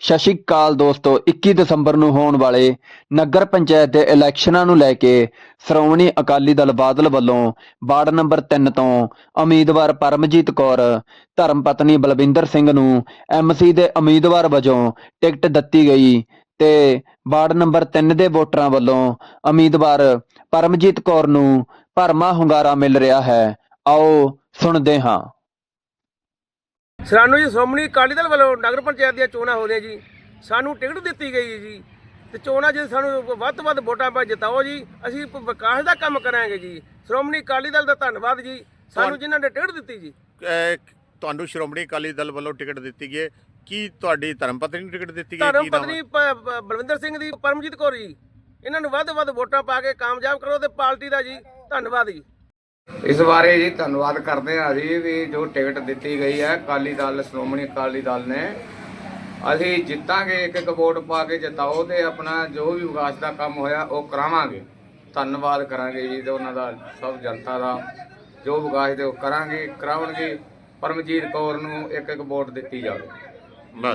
ਸਤਿ ਸ਼੍ਰੀ ਅਕਾਲ ਦੋਸਤੋ 21 ਦਸੰਬਰ ਨੂੰ ਹੋਣ ਵਾਲੇ ਨਗਰ ਪੰਚਾਇਤ ਦੇ ਇਲੈਕਸ਼ਨਾਂ ਨੂੰ ਲੈ ਕੇ ਸ਼੍ਰੋਮਣੀ ਅਕਾਲੀ ਦਲ ਬਾਦਲ ਵੱਲੋਂ ਵਾਰਡ ਨੰਬਰ 3 ਤੋਂ ਉਮੀਦਵਾਰ ਪਰਮਜੀਤ ਕੌਰ, ਧਰਮ ਪਤਨੀ ਬਲਵਿੰਦਰ ਸਿੰਘ ਨੂੰ ਐਮਸੀ ਦੇ ਉਮੀਦਵਾਰ ਵਜੋਂ ਟਿਕਟ ਦਿੱਤੀ ਗਈ ਤੇ ਵਾਰਡ ਨੰਬਰ 3 ਦੇ ਵੋਟਰਾਂ ਵੱਲੋਂ ਉਮੀਦਵਾਰ ਪਰਮਜੀਤ ਕੌਰ ਨੂੰ ਭਰਮਾ ਹੁੰਗਾਰਾ ਮਿਲ ਰਿਹਾ ਹੈ। ਆਓ ਸੁਣਦੇ ਹਾਂ। ਸਾਨੂੰ ਜੀ ਸ਼੍ਰੋਮਣੀ ਅਕਾਲੀ ਦਲ ਵੱਲੋਂ ਨਗਰ ਪੰਚਾਇਤ ਦੀਆਂ ਚੋਣਾਂ ਹੋ ਰਹੀਆਂ ਜੀ। ਸਾਨੂੰ ਟਿਕਟ ਦਿੱਤੀ ਗਈ ਜੀ। ਤੇ ਚੋਣਾਂ 'ਚ ਸਾਨੂੰ ਵੱਧ ਤੋਂ ਵੱਧ ਵੋਟਾਂ ਪਾ ਜਿਤਾਓ ਜੀ। ਅਸੀਂ ਵਿਕਾਸ ਦਾ ਕੰਮ ਕਰਾਂਗੇ ਜੀ। ਸ਼੍ਰੋਮਣੀ ਅਕਾਲੀ ਦਲ ਦਾ ਧੰਨਵਾਦ ਜੀ। ਸਾਨੂੰ ਜਿਨ੍ਹਾਂ ਨੇ ਟਿਕਟ ਦਿੱਤੀ ਜੀ। ਤੁਹਾਨੂੰ ਸ਼੍ਰੋਮਣੀ ਅਕਾਲੀ ਦਲ ਵੱਲੋਂ ਟਿਕਟ ਦਿੱਤੀ ਗਈ। ਕੀ ਤੁਹਾਡੀ ਧਰਮ ਪਤਨੀ ਨੂੰ ਟਿਕਟ ਦਿੱਤੀ ਗਈ? ਧਰਮ ਪਤਨੀ ਬਲਵਿੰਦਰ ਸਿੰਘ ਦੀ ਪਰਮਜੀਤ ਕੌਰ ਜੀ। ਇਹਨਾਂ ਨੂੰ ਵੱਧ ਤੋਂ ਵੱਧ ਵੋਟਾਂ ਪਾ ਕੇ ਕਾਮਯਾਬ ਕਰੋ ਤੇ ਪਾਰਟੀ ਦਾ ਜੀ। ਧੰਨਵਾਦ ਜੀ। ਇਸ ਬਾਰੇ ਜੀ ਧੰਨਵਾਦ ਕਰਦੇ ਹਾਂ ਅਸੀਂ ਵੀ ਜੋ ਟਿਕਟ ਦਿੱਤੀ ਗਈ ਹੈ, ਅਕਾਲੀ ਦਲ, ਸ਼੍ਰੋਮਣੀ ਅਕਾਲੀ ਦਲ ਨੇ। ਅਸੀਂ ਜਿੱਤਾਂਗੇ, ਇੱਕ ਇੱਕ ਵੋਟ ਪਾ ਕੇ ਜਿਤਾਓ ਤੇ ਆਪਣਾ ਜੋ ਵੀ ਵਿਕਾਸ ਦਾ ਕੰਮ ਹੋਇਆ ਉਹ ਕਰਾਵਾਂਗੇ। ਧੰਨਵਾਦ ਕਰਾਂਗੇ ਜੀ ਤੇ ਉਹਨਾਂ ਦਾ, ਸਭ ਜਨਤਾ ਦਾ। ਜੋ ਵਿਕਾਸ ਦੇ ਉਹ ਕਰਾਂਗੇ, ਕਰਾਉਣਗੇ। ਪਰਮਜੀਤ ਕੌਰ ਨੂੰ ਇੱਕ ਇੱਕ ਵੋਟ ਦਿੱਤੀ ਜਾਵੇ। ਬਸ।